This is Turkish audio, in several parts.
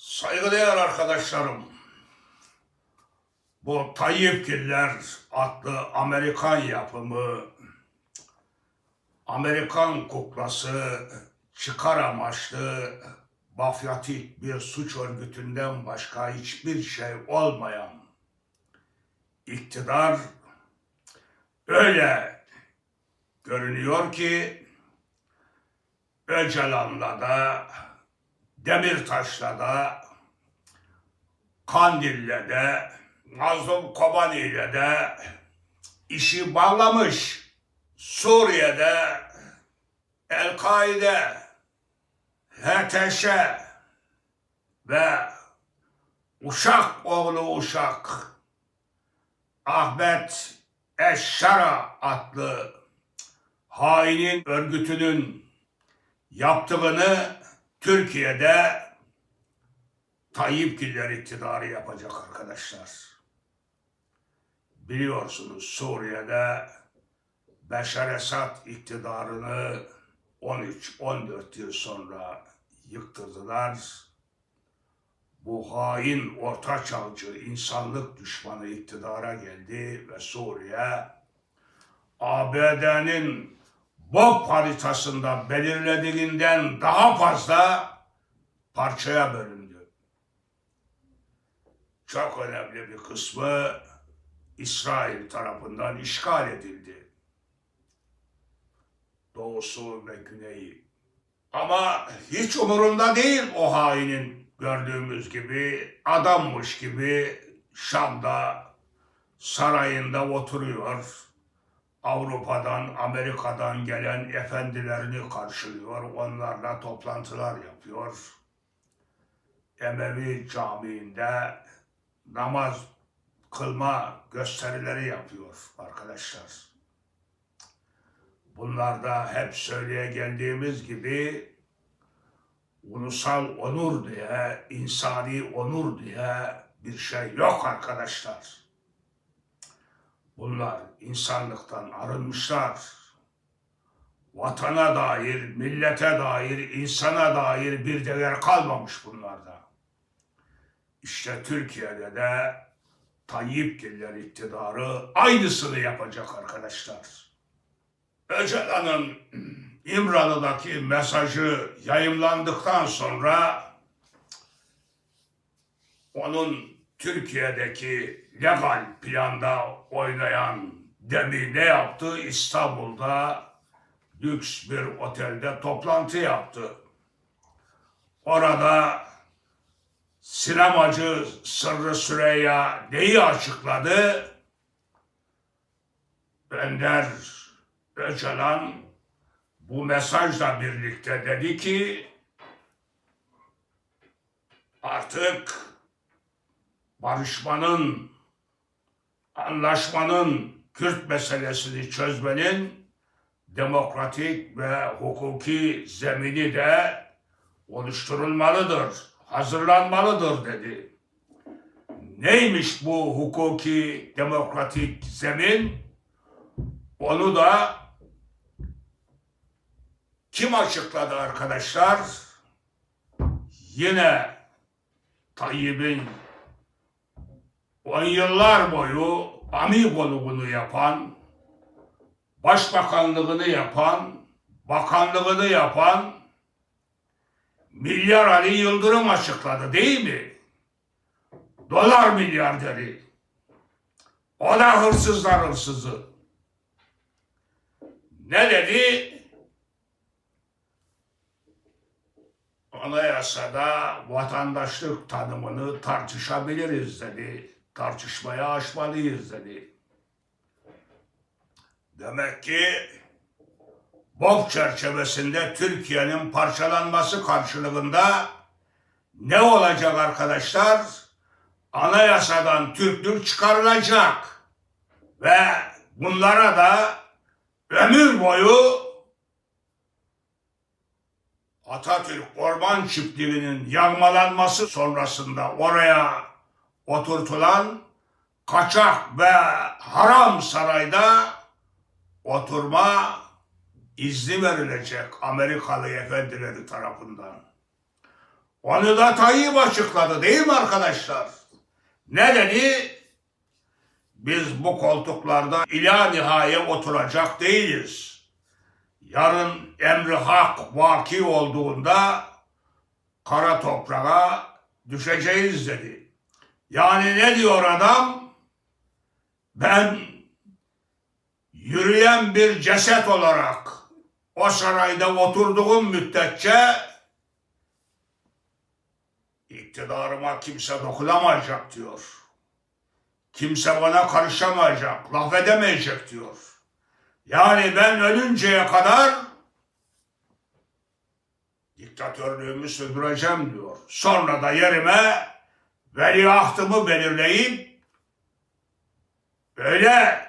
Saygıdeğer arkadaşlarım, bu Tayyipgiller adlı Amerikan yapımı, Amerikan kuklası çıkar amaçlı mafyatik bir suç örgütünden başka hiçbir şey olmayan iktidar öyle görünüyor ki Öcalan'la da Demirtaş'la da Kandil'le de Mazlum Kobani'yle de işi bağlamış. Suriye'de El-Kaide, HTŞ ve Uşak oğlu Uşak Ahmet Eşşara adlı hainin örgütünün yaptığını Türkiye'de Tayyip Giller iktidarı yapacak arkadaşlar. Biliyorsunuz Suriye'de Beşar Esad iktidarını 13-14 yıl sonra yıktırdılar. Bu hain orta çağcı insanlık düşmanı iktidara geldi ve Suriye ABD'nin BOP haritasında belirlediğinden daha fazla parçaya bölündü. Çok önemli bir kısmı İsrail tarafından işgal edildi. Doğusu ve güneyi. Ama hiç umurunda değil o hainin gördüğümüz gibi adammış gibi Şam'da sarayında oturuyor. Avrupa'dan, Amerika'dan gelen efendilerini karşılıyor. Onlarla toplantılar yapıyor. Emevi Camii'nde namaz kılma gösterileri yapıyor arkadaşlar. Bunlarda hep söyleye geldiğimiz gibi ulusal onur diye, insani onur diye bir şey yok arkadaşlar. Bunlar insanlıktan arınmışlar. Vatana dair, millete dair, insana dair bir değer kalmamış bunlarda. İşte Türkiye'de de Tayyip Giller iktidarı aynısını yapacak arkadaşlar. Öcalan'ın İmralı'daki mesajı yayımlandıktan sonra onun Türkiye'deki legal planda oynayan Demi ne yaptı? İstanbul'da lüks bir otelde toplantı yaptı. Orada sinemacı Sırrı Süreyya neyi açıkladı? Önder Öcalan bu mesajla birlikte dedi ki artık barışmanın, anlaşmanın, Kürt meselesini çözmenin demokratik ve hukuki zemini de oluşturulmalıdır, hazırlanmalıdır dedi. Neymiş bu hukuki demokratik zemin? Onu da kim açıkladı arkadaşlar? Yine Tayyip'in on yıllar boyu amigoluğunu yapan, başbakanlığını yapan, bakanlığını yapan Milyar Ali Yıldırım açıkladı değil mi? Dolar milyarderi. O da hırsızlar hırsızı. Ne dedi? Anayasada vatandaşlık tanımını tartışabiliriz dedi. Tartışmaya açmalıyız dedi. Demek ki BOP çerçevesinde Türkiye'nin parçalanması karşılığında ne olacak arkadaşlar? Anayasadan Türklük çıkarılacak ve bunlara da ömür boyu Atatürk Orman Çiftliği'nin yağmalanması sonrasında oraya oturtulan kaçak ve haram sarayda oturma izni verilecek Amerikalı efendileri tarafından. Onu da Tayyip açıkladı değil mi arkadaşlar? Ne dedi? Biz bu koltuklarda ila nihaya oturacak değiliz. Yarın emri hak vaki olduğunda kara toprağa düşeceğiz dedi. Yani ne diyor adam? Ben yürüyen bir ceset olarak o sarayda oturduğum müddetçe iktidarıma kimse dokunamayacak diyor. Kimse bana karışamayacak, laf edemeyecek diyor. Yani ben ölünceye kadar diktatörlüğümü sürdüreceğim diyor. Sonra da yerime veliahtımı belirleyip böyle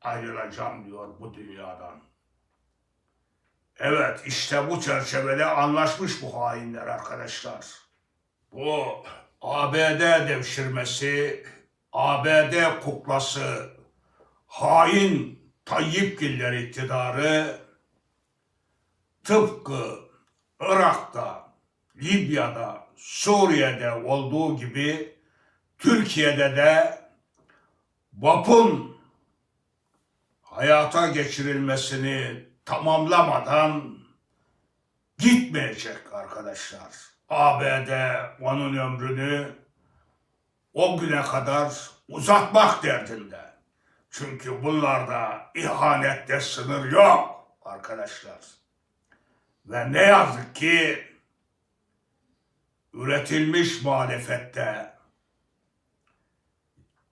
ayrılacağım diyor bu dünyadan. Evet işte bu çerçevede anlaşmış bu hainler arkadaşlar. Bu ABD devşirmesi, ABD kuklası, hain Tayyipgiller iktidarı tıpkı Irak'ta, Libya'da, Suriye'de olduğu gibi Türkiye'de de VAP'ın hayata geçirilmesini tamamlamadan gitmeyecek arkadaşlar. ABD onun ömrünü o güne kadar uzatmak derdinde. Çünkü bunlarda ihanette sınır yok arkadaşlar. Ve ne yazık ki üretilmiş muhalefette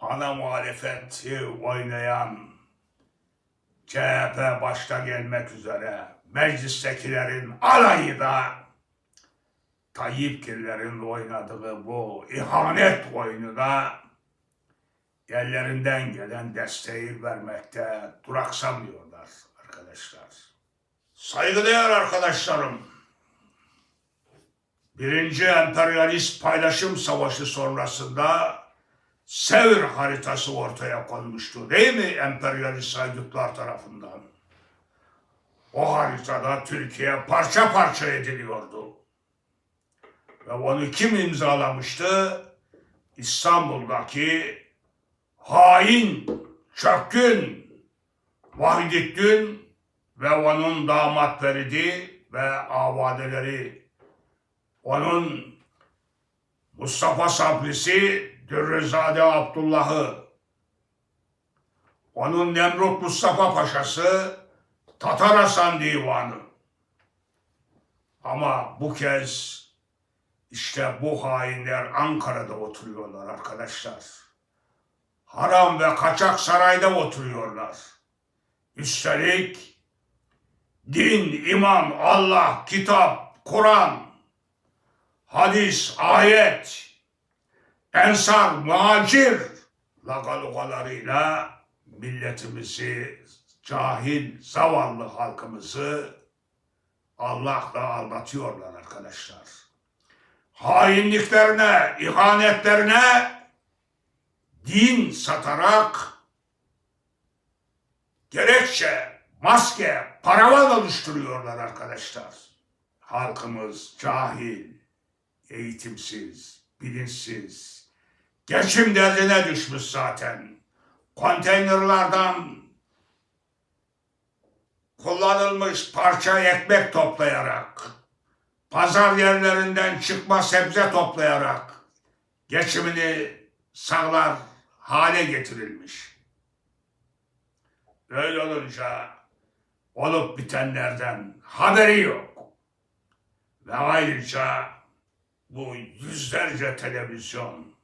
ana muhalefeti oynayan CHP başta gelmek üzere meclistekilerin alayı da Tayyipgillerin oynadığı bu ihanet oyunu da ellerinden gelen desteği vermekte duraksamıyorlar arkadaşlar. Saygıdeğer arkadaşlarım, Birinci Emperyalist Paylaşım Savaşı sonrasında Sevr haritası ortaya konmuştu değil mi emperyalist haydutlar tarafından? O haritada Türkiye parça parça ediliyordu. Ve onu kim imzalamıştı? İstanbul'daki hain, çökkün, Vahidettin ve onun damat Feridi ve avadeleri. Onun Mustafa Sabrisi Dürrezade Abdullah'ı, onun Nemrut Mustafa Paşa'sı Tatar Hasan Divanı. Ama bu kez işte bu hainler Ankara'da oturuyorlar arkadaşlar. Haram ve kaçak sarayda oturuyorlar. Üstelik din, iman, Allah, kitap, Kur'an, hadis, ayet, ensar, muhacir lagalugalarıyla milletimizi, cahil, zavallı halkımızı Allah'la aldatıyorlar arkadaşlar. Hainliklerine, ihanetlerine din satarak gerekçe, maske, paravan oluşturuyorlar arkadaşlar. Halkımız cahil, eğitimsiz, bilinçsiz, geçim derdine düşmüş zaten. Konteynerlardan kullanılmış parça ekmek toplayarak, pazar yerlerinden çıkma sebze toplayarak geçimini sağlar hale getirilmiş. Öyle olunca olup bitenlerden haberi yok. Ve ayrıca bu yüzlerce televizyon,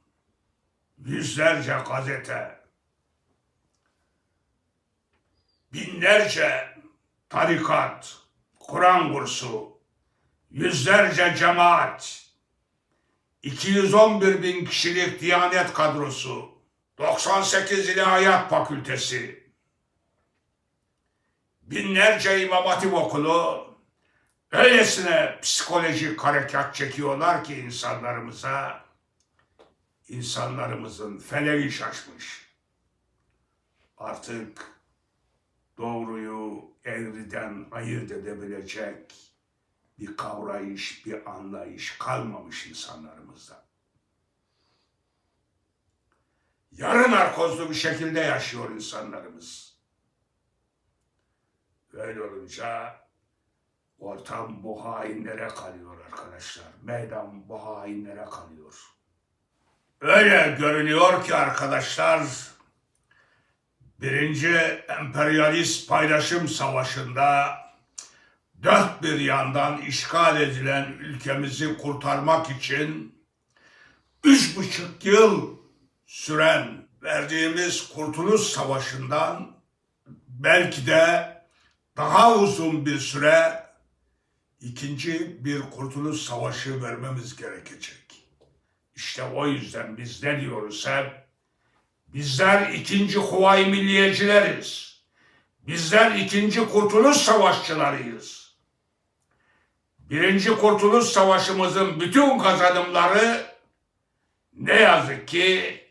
yüzlerce gazete, binlerce tarikat, Kur'an kursu, yüzlerce cemaat, 211 bin kişilik Diyanet kadrosu, 98 İlahiyat Fakültesi, binlerce İmam Hatip okulu öylesine psikolojik harekat çekiyorlar ki insanlarımıza, insanlarımızın feleği şaşmış. Artık doğruyu eğriden ayırt edebilecek bir kavrayış, bir anlayış kalmamış insanlarımızda. Yarı narkozlu bir şekilde yaşıyor insanlarımız. Böyle olunca ortam bu hainlere kalıyor arkadaşlar. Meydan bu hainlere kalıyor. Öyle görünüyor ki arkadaşlar birinci emperyalist paylaşım savaşında dört bir yandan işgal edilen ülkemizi kurtarmak için üç buçuk yıl süren verdiğimiz Kurtuluş Savaşı'ndan belki de daha uzun bir süre ikinci bir Kurtuluş Savaşı vermemiz gerekecek. İşte o yüzden biz ne diyoruz hep? Bizler ikinci Kuvayi Milliyecileriz. Bizler ikinci Kurtuluş Savaşçılarıyız. Birinci Kurtuluş Savaşımızın bütün kazanımları ne yazık ki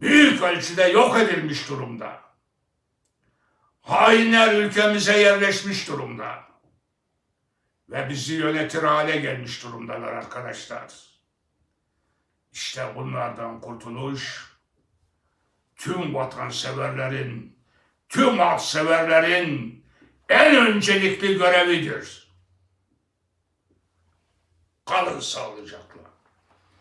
büyük ölçüde yok edilmiş durumda. Hainler ülkemize yerleşmiş durumda. Ve bizi yönetir hale gelmiş durumdalar arkadaşlar. İşte bunlardan kurtuluş tüm vatanseverlerin, tüm halkseverlerin en öncelikli görevidir. Kalın sağlıcakla.